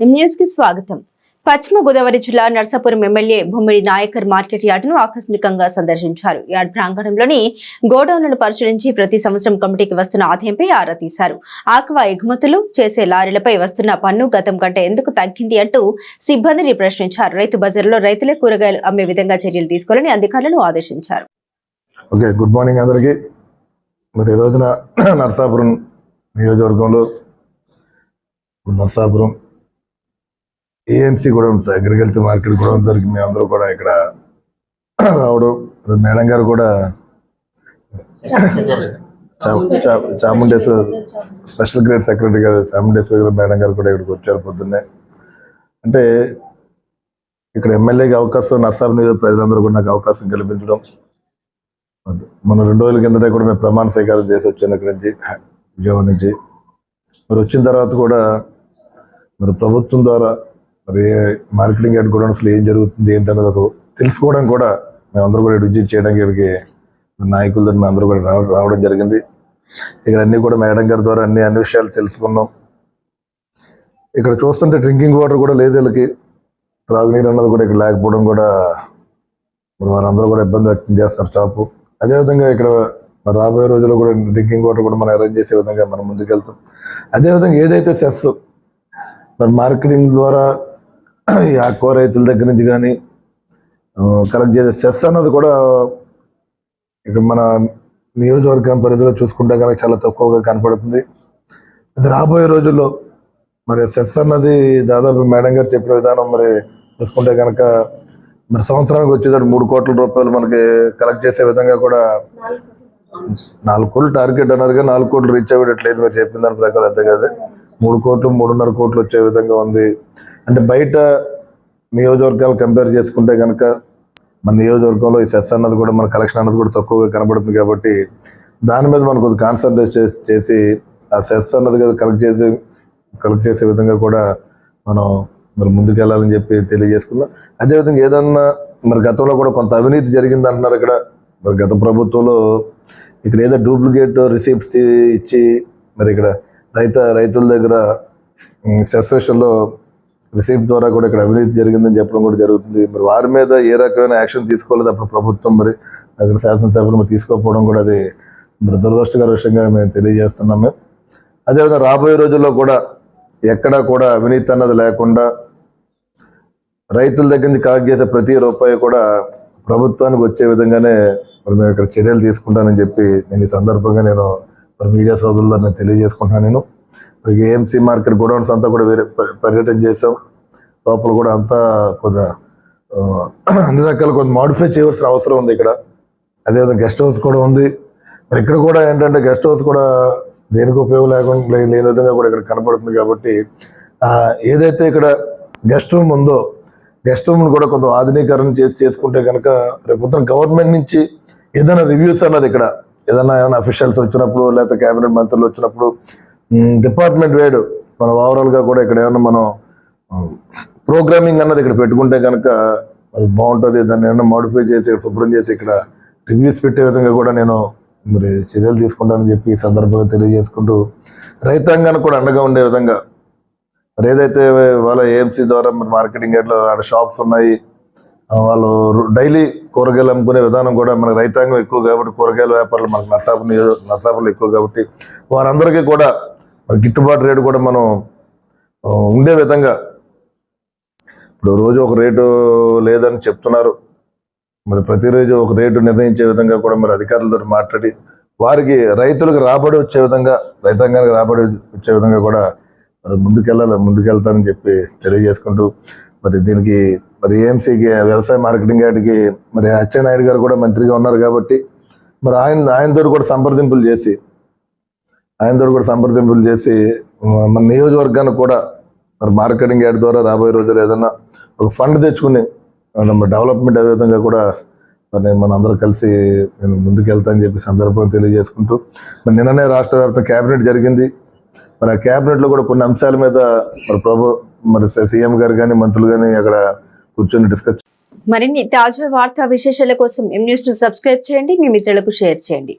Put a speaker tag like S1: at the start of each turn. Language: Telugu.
S1: కి స్వాగతం. పశ్చిమ గోదావరి జిల్లా నర్సాపురం ఎమ్మెల్యే భూమిడి నాయకర్ మార్కెట్ యార్డును ఆకస్మికంగా సందర్శించారు. యార్డ్ ప్రాంగణంలోని గోడౌన్లను పరిశీలించి ప్రతి సంవత్సరం కమిటీకి వస్తున్న ఆదాయంపై ఆరా తీశారు. ఆక్వా ఎగుమతులు చేసే లారీలపై వస్తున్న పన్ను గతం కంటే ఎందుకు తగ్గింది అంటూ సిబ్బందిని ప్రశ్నించారు. రైతు బజార్లో రైతులే కూరగాయలు అమ్మే విధంగా చర్యలు తీసుకోవాలని అధికారులను ఆదేశించారు.
S2: ఓకే గుడ్ మార్నింగ్ అందరికీ. మరి రోజున నియోజకవర్గంలో ఏఎంసీ కూడా ఉంది అగ్రికల్చర్ మార్కెట్ కూడా దొరికి మేమందరూ కూడా ఇక్కడ రావడం. మేడం గారు కూడా చా- చా- చాముండేశ్వర స్పెషల్ గ్రేడ్ సెక్రటరీ గారు చాముండేశ్వర గారు మేడం గారు కూడా ఇక్కడికి వచ్చారు పొద్దున్నే. అంటే ఇక్కడ ఎమ్మెల్యేకి అవకాశం నర్సాబ్ నియోజక ప్రజలందరూ కూడా నాకు అవకాశం కల్పించడం. మొన్న రెండు రోజుల కిందటే కూడా మేము ప్రమాణ స్వీకారం చేసి వచ్చాను ఇక్కడి నుంచి విజయవాడ నుంచి. మరి వచ్చిన తర్వాత కూడా మరి ప్రభుత్వం ద్వారా మరి మార్కెటింగ్ హెడ్ గోడౌన్స్లో ఏం జరుగుతుంది ఏంటన్నది ఒక తెలుసుకోవడం కూడా మేమందరూ కూడా విజిట్ చేయడానికి ఇక్కడికి నాయకులతో అందరూ కూడా రావడం జరిగింది. ఇక్కడ అన్ని కూడా మేడం గారి ద్వారా అన్ని అన్ని విషయాలు తెలుసుకున్నాం. ఇక్కడ చూస్తుంటే డ్రింకింగ్ వాటర్ కూడా లేదు వీళ్ళకి. త్రాగునీరు అన్నది కూడా ఇక్కడ లేకపోవడం కూడా మరి వారందరూ కూడా ఇబ్బంది వ్యక్తం చేస్తారు షాపు అదేవిధంగా ఇక్కడ రాబోయే రోజుల్లో కూడా డ్రింకింగ్ వాటర్ కూడా మనం అరేంజ్ చేసే విధంగా మనం ముందుకెళ్తాం. అదేవిధంగా ఏదైతే సెస్ మరి మార్కెటింగ్ ద్వారా ఈ ఆకుకూర రైతుల దగ్గర నుంచి కానీ కలెక్ట్ చేసే సెస్ అన్నది కూడా ఇక్కడ మన నియోజకవర్గం పరిధిలో చూసుకుంటే కనుక చాలా తక్కువగా కనపడుతుంది. అది రాబోయే రోజుల్లో మరి సెస్ అన్నది దాదాపు మేడం గారు చెప్పిన విధానం మరి చూసుకుంటే కనుక మరి సంవత్సరానికి వచ్చేటప్పుడు మూడు కోట్ల రూపాయలు మనకి కలెక్ట్ చేసే విధంగా కూడా నాలుగు కోట్లు టార్గెట్ అన్నారుగా నాలుగు కోట్లు రీచ్ అవ్వట్లేదు మీరు చెప్పిన దాని ప్రకారం అంతే కదా. మూడు కోట్లు మూడున్నర కోట్లు వచ్చే విధంగా ఉంది. అంటే బయట నియోజకవర్గాలు కంపేర్ చేసుకుంటే కనుక మన నియోజకవర్గంలో ఈ సెస్ అన్నది కూడా మన కలెక్షన్ అన్నది కూడా తక్కువగా కనబడుతుంది కాబట్టి దాని మీద మనం కొద్దిగా కాన్సన్ట్రేట్ చేసి చేసి ఆ సెస్ అన్నది కదా కలెక్ట్ చేసి కలెక్ట్ చేసే విధంగా కూడా మనం మరి ముందుకెళ్ళాలని చెప్పి తెలియజేసుకున్నాం. అదేవిధంగా ఏదన్నా మరి గతంలో కూడా కొంత అవినీతి జరిగింది అంటున్నారు ఇక్కడ. మరి గత ప్రభుత్వంలో ఇక్కడ ఏదో డూప్లికేట్ రిసిప్ట్స్ ఇచ్చి మరి ఇక్కడ రైత రైతుల దగ్గర సెస్వేషన్లో రిసిప్ట్ ద్వారా కూడా ఇక్కడ అవినీతి జరిగిందని చెప్పడం కూడా జరుగుతుంది. మరి వారి మీద ఏ రకమైన యాక్షన్ తీసుకోలేదు అప్పుడు ప్రభుత్వం మరి అక్కడ శాసనసభలు మరి తీసుకోకపోవడం కూడా అది మరి దురదృష్టకర విషయంగా మేము తెలియజేస్తున్నాం మేము అదేవిధంగా రాబోయే రోజుల్లో కూడా ఎక్కడా కూడా అవినీతి అన్నది లేకుండా రైతుల దగ్గర నుంచి కలెక్ట్ చేసే ప్రతి రూపాయి కూడా ప్రభుత్వానికి వచ్చే విధంగానే మరి మేము ఇక్కడ చర్యలు తీసుకుంటానని చెప్పి నేను ఈ సందర్భంగా నేను మరి మీడియా సోదరుల్లో నేను తెలియజేసుకుంటున్నాను నేను. మరి ఏఎంసీ మార్కెట్ గోడౌన్స్ అంతా కూడా వేరే పర్యటన చేసాం. లోపల కూడా అంతా కొంత అన్ని రకాల కొంత మాడిఫై చేయవలసిన అవసరం ఉంది ఇక్కడ. అదేవిధంగా గెస్ట్ హౌస్ కూడా ఉంది. మరి ఇక్కడ కూడా ఏంటంటే గెస్ట్ హౌస్ కూడా దేనికి ఉపయోగం లేకుండా లేని విధంగా కూడా ఇక్కడ కనపడుతుంది కాబట్టి ఏదైతే ఇక్కడ గెస్ట్ రూమ్ ఉందో గెస్ట్ రూమ్ని కూడా కొంత ఆధునీకరణ చేసి చేసుకుంటే కనుక రేపు గవర్నమెంట్ నుంచి ఏదైనా రివ్యూస్ అన్నది ఇక్కడ. ఏదైనా ఏమైనా అఫీషియల్స్ వచ్చినప్పుడు లేకపోతే క్యాబినెట్ మంత్రులు వచ్చినప్పుడు డిపార్ట్మెంట్ వేడు మనం ఓవరాల్గా కూడా ఇక్కడ ఏమైనా మనం ప్రోగ్రామింగ్ అన్నది ఇక్కడ పెట్టుకుంటే కనుక మరి బాగుంటుంది. దాన్ని ఏమైనా మాడిఫై చేసి శుభ్రం చేసి ఇక్కడ రివ్యూస్ పెట్టే విధంగా కూడా నేను మరి చర్యలు తీసుకుంటానని చెప్పి ఈ సందర్భంగా తెలియజేసుకుంటూ రైతాంగానికి కూడా అండగా ఉండే విధంగా మరి ఏదైతే వాళ్ళ ఏఎంసీ ద్వారా మరి మార్కెటింగ్ ఎట్లా ఆడ షాప్స్ ఉన్నాయి వాళ్ళు డైలీ కూరగాయలు అమ్ముకునే విధానం కూడా మన రైతాంగం ఎక్కువ కాబట్టి కూరగాయల వ్యాపారాలు మనకు నర్సాపు నియోజక ఎక్కువ కాబట్టి వారందరికీ కూడా మరి గిట్టుబాటు రేటు కూడా మనం ఉండే విధంగా ఇప్పుడు రోజు ఒక రేటు లేదని చెప్తున్నారు. మరి ప్రతిరోజు ఒక రేటు నిర్ణయించే విధంగా కూడా మరి అధికారులతో మాట్లాడి వారికి రైతులకు రాబడి వచ్చే విధంగా రైతాంగానికి రాబడి వచ్చే విధంగా కూడా మరి ముందుకెళ్ళాలి ముందుకెళ్తానని చెప్పి తెలియజేసుకుంటూ మరి దీనికి మరి ఏఎంసీకి వ్యవసాయ మార్కెటింగ్ యార్డ్కి మరి అచ్చెన్నాయుడు గారు కూడా మంత్రిగా ఉన్నారు కాబట్టి మరి ఆయన ఆయనతో కూడా సంప్రదింపులు చేసి ఆయనతో కూడా సంప్రదింపులు చేసి మన నియోజకవర్గానికి కూడా మరి మార్కెటింగ్ యార్డ్ ద్వారా రాబోయే రోజుల్లో ఏదన్నా ఒక ఫండ్ తెచ్చుకుని మన డెవలప్మెంట్ అయ్యే విధంగా కూడా మరి మన అందరూ కలిసి నేను ముందుకు వెళ్తానని చెప్పి సందర్భం తెలియజేసుకుంటూ మరి నిన్ననే రాష్ట్ర వ్యాప్తంగా క్యాబినెట్ జరిగింది. మరి ఆ క్యాబినెట్లో కూడా కొన్ని అంశాల మీద మరి ప్రభు మరి సీఎం గారు కానీ మంత్రులు కానీ అక్కడ కూర్చొని డిస్కస్
S1: మరిన్ని తాజా వార్తా విశేషాల కోసం ఎం న్యూస్ను సబ్స్క్రైబ్ చేయండి మీ మిత్రులకు షేర్ చేయండి.